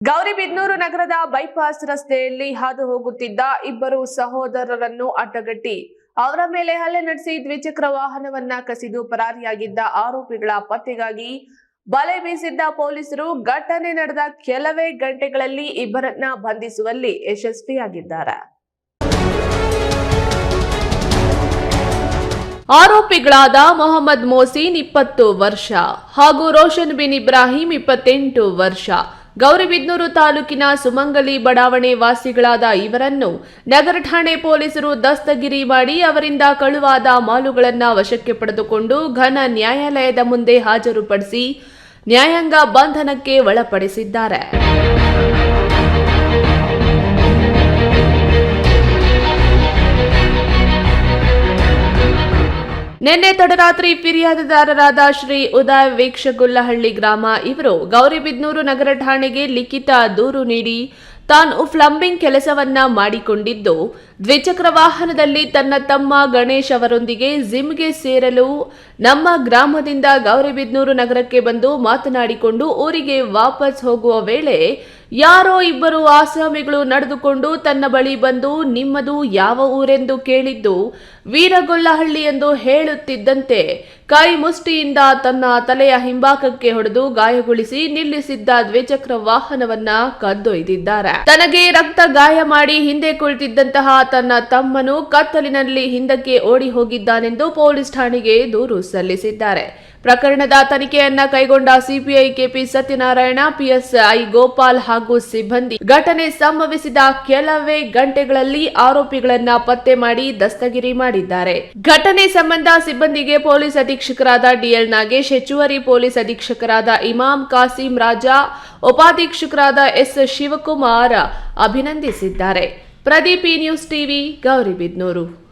ಗೌರಿಬಿದನೂರು ನಗರದ ಬೈಪಾಸ್ ರಸ್ತೆಯಲ್ಲಿ ಹಾದು ಹೋಗುತ್ತಿದ್ದ ಇಬ್ಬರು ಸಹೋದರರನ್ನು ಅಡ್ಡಗಟ್ಟಿ. ಅವರ ಮೇಲೆ ಹಲ್ಲೆ ನಡೆಸಿ ದ್ವಿಚಕ್ರ ವಾಹನವನ್ನ ಕಸಿದು ಪರಾರಿಯಾಗಿದ್ದ ಆರೋಪಿಗಳ ಪತ್ತೆಗಾಗಿ ಬಲೆ ಬೀಸಿದ್ದ ಪೊಲೀಸರು ಘಟನೆ ನಡೆದ ಕೆಲವೇ ಗಂಟೆಗಳಲ್ಲಿ ಇಬ್ಬರನ್ನ ಬಂಧಿಸುವಲ್ಲಿ ಯಶಸ್ವಿಯಾಗಿದ್ದಾರೆ. ಆರೋಪಿಗಳಾದ ಮೊಹಮ್ಮದ್ ಮೋಸೀನ್ ಇಪ್ಪತ್ತು ವರ್ಷ ಹಾಗೂ ರೋಷನ್ ಬಿನ್ ಇಬ್ರಾಹಿಂ ಇಪ್ಪತ್ತೆಂಟು ವರ್ಷ. ಗೌರಿಬಿದನೂರು ತಾಲೂಕಿನ ಸುಮಂಗಲಿ ಬಡಾವಣೆ ವಾಸಿಗಳಾದ ಇವರನ್ನು ನಗರ ಠಾಣೆ ಪೊಲೀಸರು ದಸ್ತಗಿರಿ ಮಾಡಿ ಅವರಿಂದ ಕಳುವಾದ ಮಾಲುಗಳನ್ನು ವಶಕ್ಕೆ ಪಡೆದುಕೊಂಡು ಘನ ನ್ಯಾಯಾಲಯದ ಮುಂದೆ ಹಾಜರುಪಡಿಸಿ ನ್ಯಾಯಾಂಗ ಬಂಧನಕ್ಕೆ ಒಳಪಡಿಸಿದ್ದಾರೆ. ನಿನ್ನೆ ತಡರಾತ್ರಿ ಫಿರ್ಯಾದುದಾರರಾದ ಶ್ರೀ ಉದಯ್ ವೀಕ್ಷಗುಲ್ಲಹಳ್ಳಿ ಗ್ರಾಮ ಇವರು ಗೌರಿಬಿದ್ನೂರು ನಗರ ಠಾಣೆಗೆ ಲಿಖಿತ ದೂರು ನೀಡಿ ತಾನು ಪ್ಲಂಬಿಂಗ್ ಕೆಲಸವನ್ನ ಮಾಡಿಕೊಂಡಿದ್ದು, ದ್ವಿಚಕ್ರ ವಾಹನದಲ್ಲಿ ತನ್ನ ತಮ್ಮ ಗಣೇಶ್ ಅವರೊಂದಿಗೆ ಜಿಮ್ಗೆ ಸೇರಲು ನಮ್ಮ ಗ್ರಾಮದಿಂದ ಗೌರಿಬಿದ್ನೂರು ನಗರಕ್ಕೆ ಬಂದು ಮಾತನಾಡಿಕೊಂಡು ಊರಿಗೆ ವಾಪಸ್ ಹೋಗುವ ವೇಳೆ ಯಾರೋ ಇಬ್ಬರು ಆಸಾಮಿಗಳು ನಡೆದುಕೊಂಡು ತನ್ನ ಬಳಿ ಬಂದು ನಿಮ್ಮದು ಯಾವ ಊರೆಂದು ಕೇಳಿದ್ದು ವೀರಗೊಲ್ಲಹಳ್ಳಿ ಎಂದು ಹೇಳುತ್ತಿದ್ದಂತೆ ಕೈ ಮುಷ್ಟಿಯಿಂದ ತನ್ನ ತಲೆಯ ಹಿಂಭಾಗಕ್ಕೆ ಹೊಡೆದು ಗಾಯಗೊಳಿಸಿ ನಿಲ್ಲಿಸಿದ್ದ ದ್ವಿಚಕ್ರ ವಾಹನವನ್ನ ಕದ್ದೊಯ್ದಿದ್ದಾರೆ. ತನಗೆ ರಕ್ತ ಗಾಯ ಮಾಡಿ ಹಿಂದೆ ಕುಳಿತಿದ್ದಂತಹ ತನ್ನ ತಮ್ಮನು ಕತ್ತಲಿನಲ್ಲಿ ಹಿಂದಕ್ಕೆ ಓಡಿ ಹೋಗಿದ್ದಾನೆಂದು ಪೊಲೀಸ್ ಠಾಣೆಗೆ ದೂರು ಸಲ್ಲಿಸಿದ್ದಾರೆ. ಪ್ರಕರಣದ ತನಿಖೆಯನ್ನ ಕೈಗೊಂಡ CPI KP Satyanarayana, PSI Gopal ಹಾಗೂ ಸಿಬ್ಬಂದಿ. ಘಟನೆ ಸಂಭವಿಸಿದ ಕೆಲವೇ ಗಂಟೆಗಳಲ್ಲಿ ಆರೋಪಿಗಳನ್ನ ಪತ್ತೆ ಮಾಡಿ ದಸ್ತಗಿರಿ ಮಾಡಿದ್ದಾರೆ. ಘಟನೆ ಸಂಬಂಧ ಸಿಬ್ಬಂದಿಗೆ ಪೊಲೀಸ್ ಅಧೀಕ್ಷಕರಾದ ಡಿಎಲ್ ನಾಗೇಶ್, ಹೆಚ್ಚುವರಿ ಪೊಲೀಸ್ ಅಧೀಕ್ಷಕರಾದ ಇಮಾಮ್ ಕಾಸಿಂ ರಾಜಾ, ಉಪಾಧೀಕ್ಷಕರಾದ ಎಸ್. ಶಿವಕುಮಾರ್ ಅಭಿನಂದಿಸಿದ್ದಾರೆ. ಪ್ರದೀಪಿ ನ್ಯೂಸ್ ಟಿವಿ, ಗೌರಿಬಿದ್ನೂರು.